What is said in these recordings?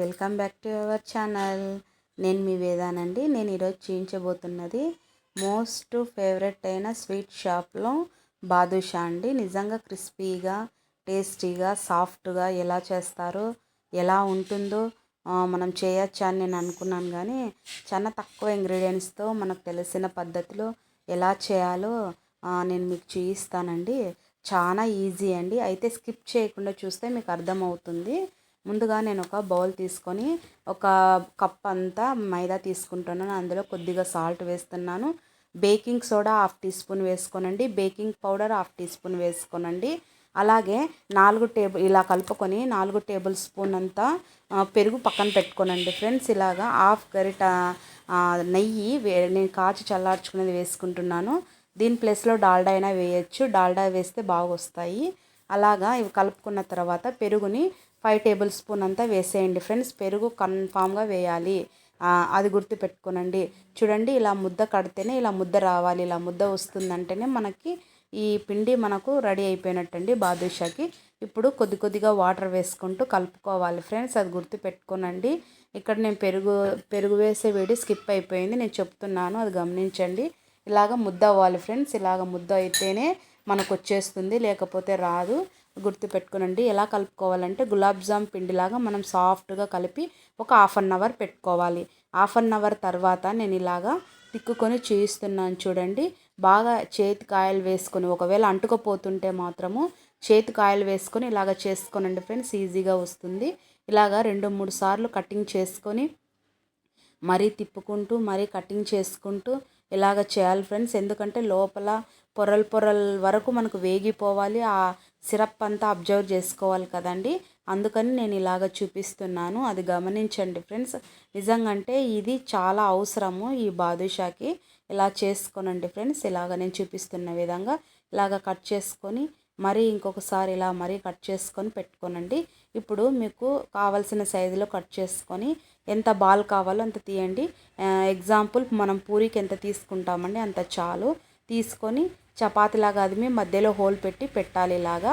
Welcome back to our channel. నేను మీ వేదానండి. నేను ఈరోజు చూపించబోతున్నది మోస్ట్ ఫేవరెట్ అయిన స్వీట్ షాప్లో బాదుషా అండి. నిజంగా క్రిస్పీగా టేస్టీగా సాఫ్ట్గా ఎలా చేస్తారో ఎలా ఉంటుందో మనం చేయొచ్చా అని నేను అనుకున్నాను కానీ చాలా తక్కువ ఇంగ్రీడియంట్స్తో మనకు తెలిసిన పద్ధతిలో ఎలా చేయాలో నేను మీకు చూపిస్తానండి చాలా ఈజీ అండి. అయితే స్కిప్ చేయకుండా చూస్తే మీకు అర్థమవుతుంది. ముందుగా నేను ఒక బౌల్ తీసుకొని ఒక కప్ అంతా మైదా తీసుకుంటున్నాను అందులో కొద్దిగా సాల్ట్ వేస్తున్నాను. Baking soda half tea spoon వేసుకోనండి. Baking powder half tea spoon వేసుకోనండి. అలాగే నాలుగు టేబుల్ ఇలా కలుపుకొని నాలుగు టేబుల్ స్పూన్ అంతా పెరుగు పక్కన పెట్టుకోనండి ఫ్రెండ్స్. ఇలాగా హాఫ్ గరిట నెయ్యి వే- నేను కాచి చల్లార్చుకునేది వేసుకుంటున్నాను. దీని ప్లేస్లో డాల్డా అయినా వేయచ్చు. డాల్డా వేస్తే బాగా వస్తాయి అలాగా ఇవి కలుపుకున్న తర్వాత పెరుగుని ఫైవ్ టేబుల్ స్పూన్ అంతా వేసేయండి ఫ్రెండ్స్. పెరుగు కన్ఫామ్గా వేయాలి. అది గుర్తు పెట్టుకోనండి చూడండి ఇలా ముద్ద కడితేనే ఇలా ముద్ద రావాలి ఇలా ముద్ద వస్తుందంటేనే మనకి ఈ పిండి మనకు రెడీ అయిపోయినట్టండి బాదుషాకి. ఇప్పుడు కొద్ది కొద్దిగా వాటర్ వేసుకుంటూ కలుపుకోవాలి ఫ్రెండ్స్. అది గుర్తు పెట్టుకోనండి ఇక్కడ నేను పెరుగు పెరుగు వేసే వేడి స్కిప్ అయిపోయింది. నేను చెప్తున్నాను అది గమనించండి. ఇలాగ ముద్ద అవ్వాలి ఫ్రెండ్స్. ఇలాగ ముద్ద అయితేనే మనకు వచ్చేస్తుంది లేకపోతే రాదు. గుర్తు పెట్టుకునండి ఎలా కలుపుకోవాలంటే గులాబ్ జామ్ పిండిలాగా మనం సాఫ్ట్గా కలిపి ఒక హాఫ్ అన్ అవర్ పెట్టుకోవాలి. హాఫ్ అన్ అవర్ తర్వాత నేను ఇలాగా తిక్కుకొని చేయిస్తున్నాను చూడండి. బాగా చేతి కాయలు వేసుకొని ఒకవేళ అంటుకపోతుంటే మాత్రము చేతి కాయలు వేసుకొని ఇలాగ చేసుకోనండి ఫ్రెండ్స్ ఈజీగా వస్తుంది. ఇలాగా రెండు మూడు సార్లు కటింగ్ చేసుకొని మరీ తిప్పుకుంటూ మరీ కటింగ్ చేసుకుంటూ ఇలాగ చేయాలి ఫ్రెండ్స్. ఎందుకంటే లోపల పొరలు పొరల వరకు మనకు వేగిపోవాలి. ఆ సిరప్ అంతా అబ్జర్వ్ చేసుకోవాలి కదండి. అందుకని నేను ఇలాగ చూపిస్తున్నాను. అది గమనించండి ఫ్రెండ్స్. నిజంగా అంటే ఇది చాలా అవసరము ఈ బాదుషాకి. ఇలా చేసుకోనండి ఫ్రెండ్స్. ఇలాగ నేను చూపిస్తున్న విధంగా ఇలాగ కట్ చేసుకొని మరీ ఇంకొకసారి ఇలా మరీ కట్ చేసుకొని పెట్టుకోనండి. ఇప్పుడు మీకు కావలసిన సైజులో కట్ చేసుకొని ఎంత బాల్ కావాలో అంత తీయండి. ఎగ్జాంపుల్ మనం పూరికి ఎంత తీసుకుంటామండి? అంత చాలు. తీసుకొని చపాతీలాగా అదిమి మధ్యలో హోల్ పెట్టి పెట్టాలి ఇలాగా.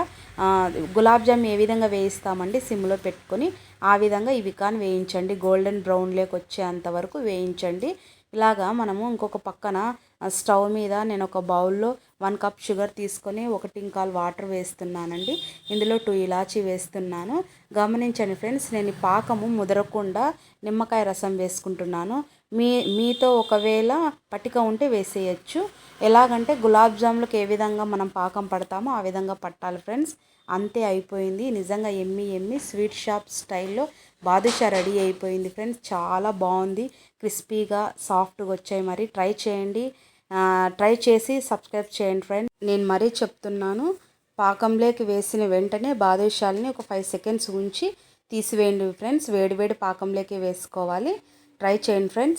గులాబ్ జామ్ ఏ విధంగా వేయిస్తామండి? సిమ్లో పెట్టుకొని ఆ విధంగా ఇవి కానీ వేయించండి. గోల్డెన్ బ్రౌన్లోకి వచ్చేంత వరకు వేయించండి. ఇలాగా మనము ఇంకొక పక్కన స్టవ్ మీద నేను ఒక బౌల్లో వన్ కప్ షుగర్ తీసుకొని ఒకటి ఇంకాల్ వాటర్ వేస్తున్నానండి. ఇందులో టూ ఇలాచీ వేస్తున్నాను. గమనించండి ఫ్రెండ్స్ నేను పాకము ముదరకుండా నిమ్మకాయ రసం వేసుకుంటున్నాను. మీ మీతో ఒకవేళ పటిక ఉంటే వేసేయచ్చు. ఎలాగంటే గులాబ్ జాములకు ఏ విధంగా మనం పాకం పడతామో ఆ విధంగా పట్టాలి ఫ్రెండ్స్. అంతే అయిపోయింది. నిజంగా ఎమ్మి ఎమ్మి స్వీట్ షాప్ స్టైల్లో బాదుషా రెడీ అయిపోయింది ఫ్రెండ్స్. చాలా బాగుంది. క్రిస్పీగా సాఫ్ట్గా వచ్చాయి. మరి ట్రై చేయండి. ట్రై చేసి సబ్స్క్రైబ్ చేయండి ఫ్రెండ్స్. నేను మరీ చెప్తున్నాను. పాకంలోకి వేసిన వెంటనే బాదుషాలని ఒక ఫైవ్ సెకండ్స్ ఉంచి తీసివేయండి ఫ్రెండ్స్. వేడివేడి పాకంలోకి వేసుకోవాలి. ట్రై చేయండి ఫ్రెండ్స్.